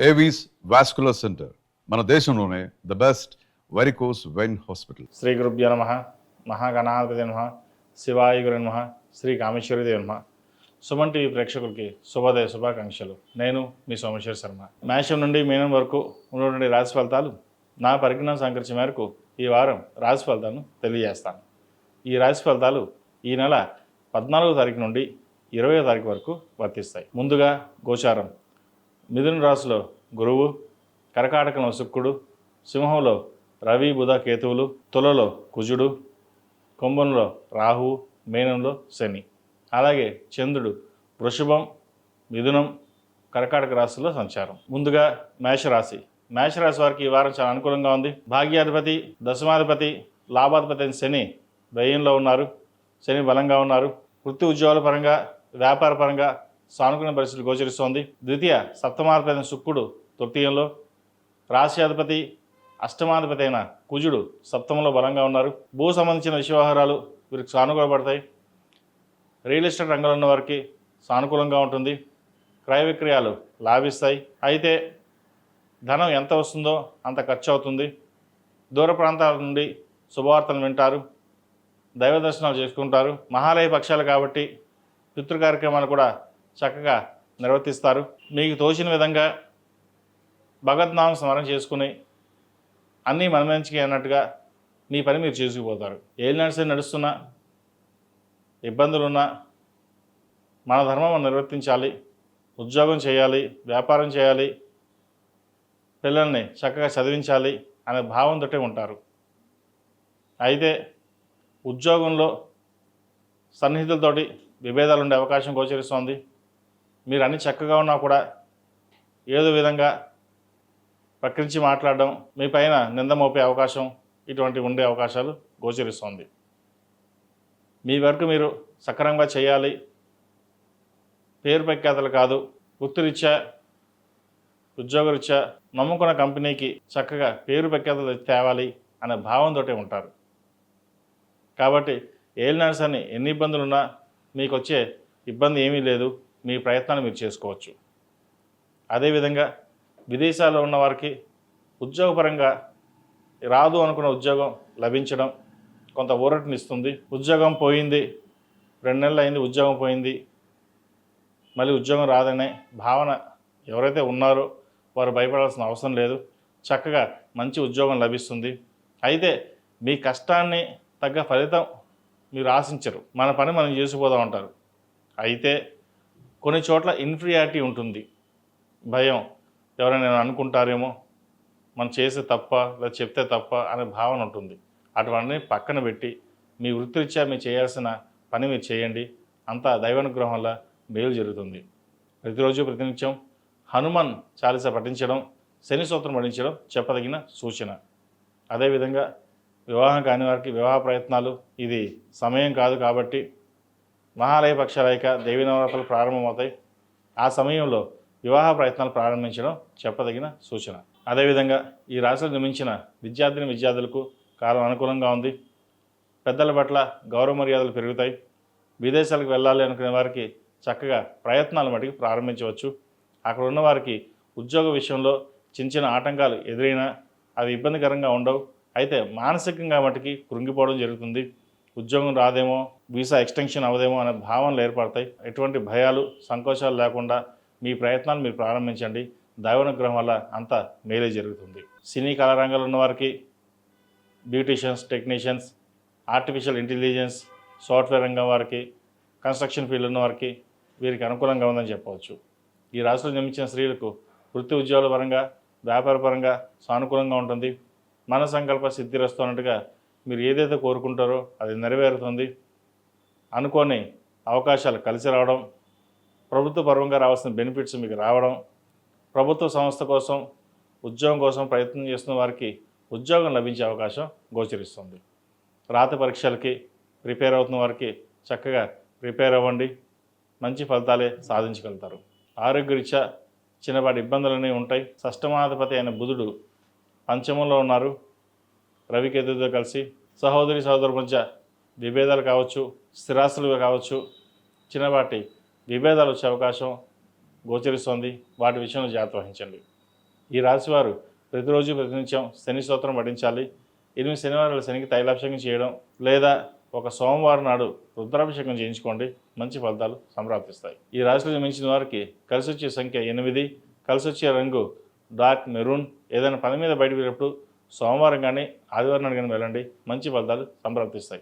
Avis vascular centre మన దేశంలోనే the best varicose vein hospital Shri గురుభ్యో నమ మహాగణాధిపతి నమ శివాయ గురు నమ శ్రీ కామేశ్వరిదేవి నమ. సుమన్ టీవీ ప్రేక్షకులకి శుభోదయ శుభాకాంక్షలు. నేను మీ సోమేశ్వర శర్మ. మేషం నుండి మీనం వరకు ఉన్నటువంటి రాశి ఫలితాలు నా పరిజ్ఞానం సంకరించిన మేరకు ఈ వారం రాశి ఫలితాలను తెలియజేస్తాను. ఈ రాశి ఫలితాలు ఈ నెల పద్నాలుగో తారీఖు నుండి ఇరవయో తారీఖు వరకు వర్తిస్తాయి. ముందుగా గోచారం. మిథున రాశిలో గురువు కరకాటకంలో శుక్రుడు సింహంలో రవి బుధ కేతువులు తులలో కుజుడు కుంభంలో రాహు మేనంలో శని. అలాగే చంద్రుడు వృషభం మిథునం కర్కాటక రాశుల్లో సంచారం. ముందుగా మేషరాశి. మేషరాశి వారికి ఈ వారం చాలా అనుకూలంగా ఉంది. భాగ్యాధిపతి దశమాధిపతి లాభాధిపతి అయిన శని వ్యయంలో ఉన్నారు. శని బలంగా ఉన్నారు. వృత్తి ఉద్యోగాల పరంగా వ్యాపార పరంగా సానుకూల పరిస్థితులు గోచరిస్తోంది. ద్వితీయ సప్తమాధిపతి అయిన శుక్రుడు తృతీయంలో రాశ్యాధిపతి అష్టమాధిపతి అయిన కుజుడు సప్తమంలో బలంగా ఉన్నారు. భూ సంబంధించిన విషయ వీరికి సానుకూలపడతాయి. రియల్ ఎస్టేట్ రంగంలో ఉన్న వారికి సానుకూలంగా ఉంటుంది. క్రయ విక్రయాలు లాభిస్తాయి. అయితే ధనం ఎంత వస్తుందో అంత ఖర్చు అవుతుంది. దూర ప్రాంతాల నుండి శుభవార్తలు వింటారు. దైవ దర్శనాలు చేసుకుంటారు. మహాలయ పక్షాలు కాబట్టి పితృ కార్యక్రమాలు కూడా చక్కగా నిర్వర్తిస్తారు. మీకు తోచిన విధంగా భగవద్నామం స్మరణ చేసుకుని అన్నీ మన మంచికి అన్నట్టుగా మీ పని మీరు చేసుకుపోతారు. ఏళ్ళు నడిచి నడుస్తున్నా ఇబ్బందులున్నా మన ధర్మం మనం నిర్వర్తించాలి ఉద్యోగం చేయాలి వ్యాపారం చేయాలి పిల్లల్ని చక్కగా చదివించాలి అనే భావంతోటే ఉంటారు. అయితే ఉద్యోగంలో సన్నిహితులతోటి విభేదాలు ఉండే అవకాశం గోచరిస్తోంది. మీరు అన్ని చక్కగా ఉన్నా కూడా ఏదో విధంగా ప్రకరించి మాట్లాడడం మీ పైన నింద మోపే అవకాశం ఇటువంటి ఉండే అవకాశాలు గోచరిస్తోంది. మీ వరకు మీరు సక్రమంగా చేయాలి. పేరు ప్రఖ్యాతలు కాదు వృత్తిరీత్యా ఉద్యోగరీత్యా నమ్ముకున్న కంపెనీకి చక్కగా పేరు ప్రఖ్యాతలు తేవాలి అనే భావంతో ఉంటారు. కాబట్టి ఏలినాడ్స్ అని ఎన్ని ఇబ్బందులు ఉన్నా మీకు వచ్చే ఇబ్బంది ఏమీ లేదు. మీ ప్రయత్నాన్ని మీరు చేసుకోవచ్చు. అదేవిధంగా విదేశాల్లో ఉన్న వారికి ఉద్యోగపరంగా రాదు అనుకున్న ఉద్యోగం లభించడం కొంత ఊరటనిస్తుంది. ఉద్యోగం పోయింది రెండు నెలలు అయింది ఉద్యోగం పోయింది. మళ్ళీ ఉద్యోగం రాదనే భావన ఎవరైతే ఉన్నారో వారు భయపడాల్సిన అవసరం లేదు. చక్కగా మంచి ఉద్యోగం లభిస్తుంది. అయితే మీ కష్టాన్ని తగ్గ ఫలితం మీరు ఆశించరు. మన పని మనం చేసిపోదాం అంటారు అయితే కొన్ని చోట్ల ఇన్ఫీరియారిటీ ఉంటుంది. భయం. ఎవరైనా అనుకుంటారేమో? మనం చేసే తప్ప లేదా చెప్తే తప్ప అనే భావన ఉంటుంది. అటువంటిని పక్కన పెట్టి మీ వృత్తిరీత్యా మీరు చేయాల్సిన పని మీరు చేయండి. అంతా దైవానుగ్రహం వల్ల మేలు జరుగుతుంది. ప్రతిరోజు ప్రతినిత్యం హనుమాన్ చాలీస పఠించడం శని సూత్రం పఠించడం చెప్పదగిన సూచన. అదేవిధంగా వివాహం కాని వారికి వివాహ ప్రయత్నాలు ఇది సమయం కాదు కాబట్టి మహాలయ పక్షాలయక దేవీ నవరాత్రులు ప్రారంభమవుతాయి. ఆ సమయంలో వివాహ ప్రయత్నాలు ప్రారంభించడం చెప్పదగిన సూచన. అదేవిధంగా ఈ రాశులు నిర్మించిన విద్యార్థిని విద్యార్థులకు కాలం అనుకూలంగా ఉంది. పెద్దల పట్ల గౌరవ మర్యాదలు పెరుగుతాయి. విదేశాలకు వెళ్ళాలి అనుకునే వారికి చక్కగా ప్రయత్నాలు మటుకు ప్రారంభించవచ్చు. అక్కడ ఉన్న వారికి ఉద్యోగ విషయంలో చిన్న చిన్న ఆటంకాలు ఎదురైనా అవి ఇబ్బందికరంగా ఉండవు. అయితే మానసికంగా మటుకి కృంగిపోవడం జరుగుతుంది. ఉద్యోగం రాదేమో వీసా ఎక్స్టెన్షన్ అవదేమో అనే భావనలు ఏర్పడతాయి. ఎటువంటి భయాలు సంకోచాలు లేకుండా మీ ప్రయత్నాలు మీరు ప్రారంభించండి. దైవానుగ్రహం వల్ల అంతా మేలే జరుగుతుంది. సినీ కళారంగంలో ఉన్న వారికి beauticians technicians artificial intelligence software రంగం వారికి కన్స్ట్రక్షన్ ఫీల్డ్ ఉన్న వారికి వీరికి అనుకూలంగా ఉందని చెప్పవచ్చు. ఈ రాశిలో జన్మించిన స్త్రీలకు వృత్తి ఉద్యోగాల పరంగా వ్యాపార పరంగా సానుకూలంగా ఉంటుంది. మన సంకల్ప సిద్ధిరస్తున్నట్టుగా మీరు ఏదైతే కోరుకుంటారో అది నెరవేరుతుంది అనుకోని అవకాశాలు కలిసి రావడం ప్రభుత్వ పరంగా రావాల్సిన బెనిఫిట్స్ మీకు రావడం ప్రభుత్వ సంస్థ కోసం ఉద్యోగం కోసం ప్రయత్నం చేస్తున్న వారికి ఉద్యోగం లభించే అవకాశం గోచరిస్తుంది. రాత పరీక్షలకి ప్రిపేర్ అవుతున్న వారికి చక్కగా ప్రిపేర్ అవ్వండి. మంచి ఫలితాలే సాధించగలుగుతారు. ఆరోగ్యరీత్యా చిన్నపాటి ఇబ్బందులన్నీ ఉంటాయి. షష్టమాధిపతి అయిన బుధుడు పంచమంలో ఉన్నారు. రవికేతుతో కలిసి సహోదరి సహోదరు మధ్య విభేదాలు కావచ్చు స్థిరాస్తులు కావచ్చు చిన్నపాటి విభేదాలు వచ్చే అవకాశం గోచరిస్తోంది. వాటి విషయంలో జాగ్రత్త వహించండి. ఈ రాశివారు ప్రతిరోజు ప్రతినిత్యం శని స్తోత్రం పఠించాలి. ఎనిమిది శనివారాలు శనికి తైలాభిషేకం చేయడం లేదా ఒక సోమవారం నాడు రుద్రాభిషేకం చేయించుకోండి. మంచి ఫలితాలు సంప్రాప్తిస్తాయి. ఈ రాశిలో జన్మించిన వారికి కలిసి వచ్చే సంఖ్య ఎనిమిది. కలిసి వచ్చే రంగు డార్క్ మెరూన్. ఏదైనా పని మీద బయటకు వెళ్ళినప్పుడు సోమవారం కానీ ఆదివారం కానీ వెళ్ళండి. మంచి ఫలితాలు సంప్రాప్తిస్తాయి